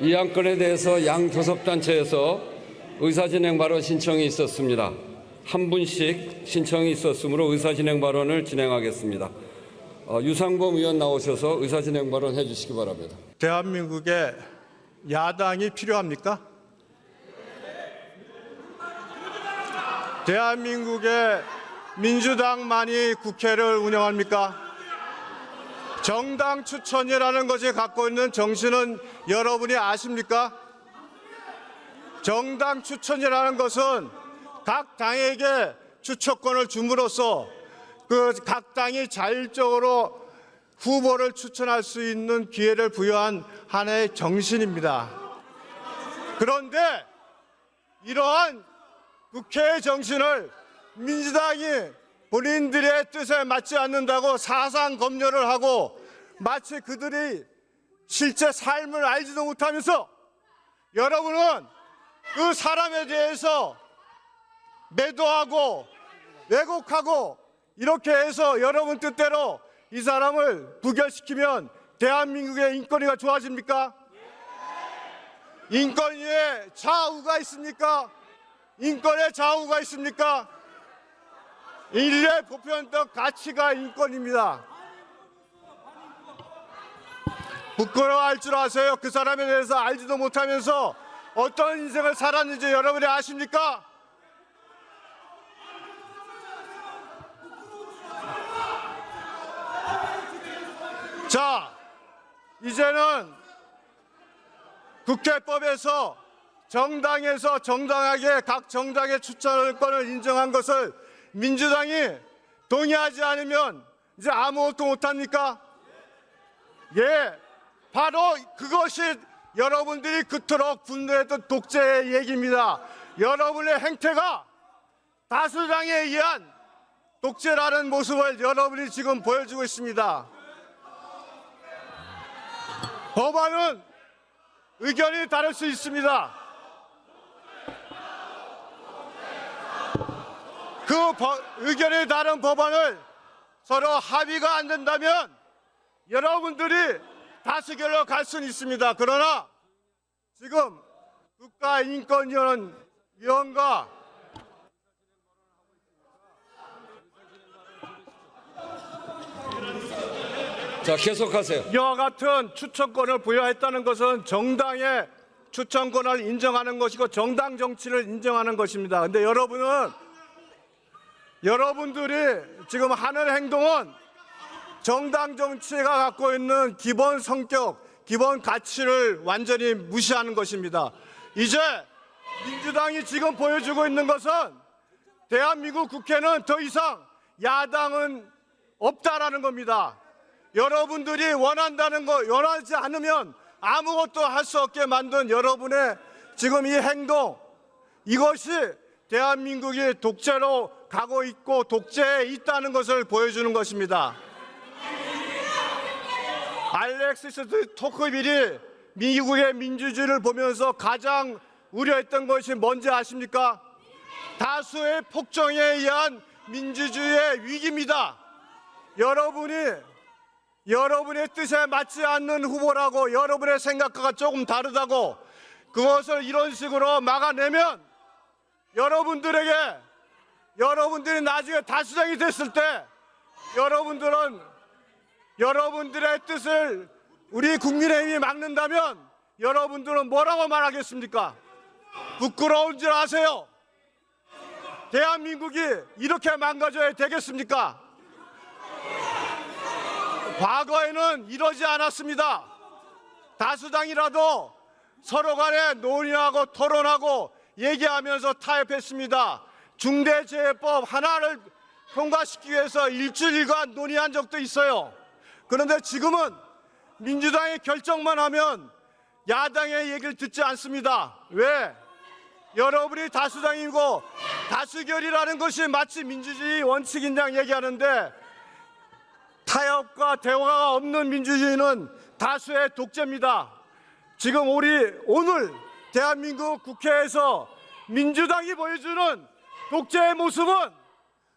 이 안건에 대해서 양 교섭단체에서 의사진행 발언 신청이 있었습니다. 한 분씩 신청이 있었으므로 의사진행 발언을 진행하겠습니다. 어, 유상범 의원 나오셔서 의사진행 발언 해주시기 바랍니다. 대한민국에 야당이 필요합니까? 대한민국에 민주당만이 국회를 운영합니까? 정당 추천이라는 것이 갖고 있는 정신은 여러분이 아십니까? 정당 추천이라는 것은 각 당에게 추천권을 줌으로써 그 각 당이 자율적으로 후보를 추천할 수 있는 기회를 부여한 하나의 정신입니다. 그런데 이러한 국회의 정신을 민주당이 본인들의 뜻에 맞지 않는다고 사상 검열을 하고 마치 그들이 실제 삶을 알지도 못하면서 여러분은 그 사람에 대해서 매도하고 왜곡하고 이렇게 해서 여러분 뜻대로 이 사람을 부결시키면 대한민국의 인권위가 좋아집니까? 인권위에 좌우가 있습니까? 인권에 좌우가 있습니까? 인류의 보편적 가치가 인권입니다. 부끄러워할 줄 아세요? 그 사람에 대해서 알지도 못하면서 어떤 인생을 살았는지 여러분이 아십니까? 자, 이제는 국회법에서 정당에서 정당하게 각 정당의 추천권을 인정한 것을 민주당이 동의하지 않으면 이제 아무것도 못합니까? 예, 바로 그것이 여러분들이 그토록 분노했던 독재의 얘기입니다. 여러분의 행태가 다수당에 의한 독재라는 모습을 여러분이 지금 보여주고 있습니다. 법안은 의견이 다를 수 있습니다. 그 법- 의견이 다른 법안을 서로 합의가 안 된다면 여러분들이 다수결로 갈 수는 있습니다. 그러나 지금 국가인권위원회가 자, 계속하세요. 이와 같은 추천권을 부여했다는 것은 정당의 추천권을 인정하는 것이고 정당 정치를 인정하는 것입니다. 근데 여러분은 여러분들이 지금 하는 행동은 정당 정치가 갖고 있는 기본 성격, 기본 가치를 완전히 무시하는 것입니다. 이제 민주당이 지금 보여주고 있는 것은 대한민국 국회는 더 이상 야당은 없다라는 겁니다. 여러분들이 원한다는 거 원하지 않으면 아무것도 할 수 없게 만든 여러분의 지금 이 행동 이것이 대한민국이 독재로 가고 있고 독재에 있다는 것을 보여주는 것입니다. 알렉시스 토크빌이 미국의 민주주의를 보면서 가장 우려했던 것이 뭔지 아십니까? 다수의 폭정에 의한 민주주의의 위기입니다. 여러분이 여러분의 뜻에 맞지 않는 후보라고 여러분의 생각과 조금 다르다고 그것을 이런 식으로 막아내면 여러분들에게 여러분들이 나중에 다수당이 됐을 때 여러분들은 여러분들의 뜻을 우리 국민의힘이 막는다면 여러분들은 뭐라고 말하겠습니까? 부끄러운 줄 아세요? 대한민국이 이렇게 망가져야 되겠습니까? 과거에는 이러지 않았습니다. 다수당이라도 서로 간에 논의하고 토론하고 얘기하면서 타협했습니다. 중대재해법 하나를 통과시키기 위해서 일주일간 논의한 적도 있어요. 그런데 지금은 민주당이 결정만 하면 야당의 얘기를 듣지 않습니다. 왜? 여러분이 다수당이고 다수결이라는 것이 마치 민주주의 원칙인 양 얘기하는데 타협과 대화가 없는 민주주의는 다수의 독재입니다. 지금 우리 오늘 대한민국 국회에서 민주당이 보여주는 독재의 모습은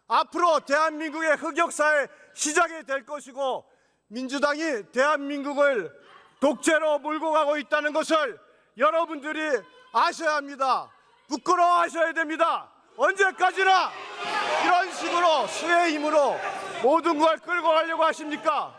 앞으로 대한민국의 흑역사의 시작이 될 것이고 민주당이 대한민국을 독재로 몰고 가고 있다는 것을 여러분들이 아셔야 합니다. 부끄러워하셔야 됩니다. 언제까지나 이런 식으로 수의 힘으로 모든 걸 끌고 가려고 하십니까?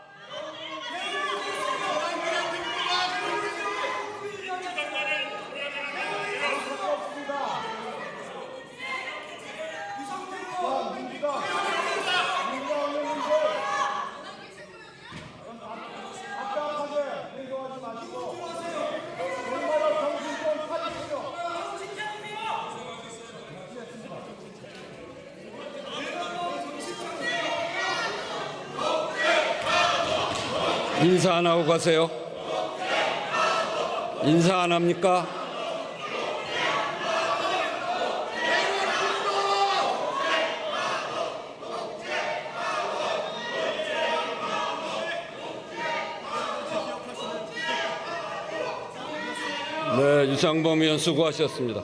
인사 안 하고 가세요. 인사 안 합니까? 네, 유상범 의원 수고하셨습니다.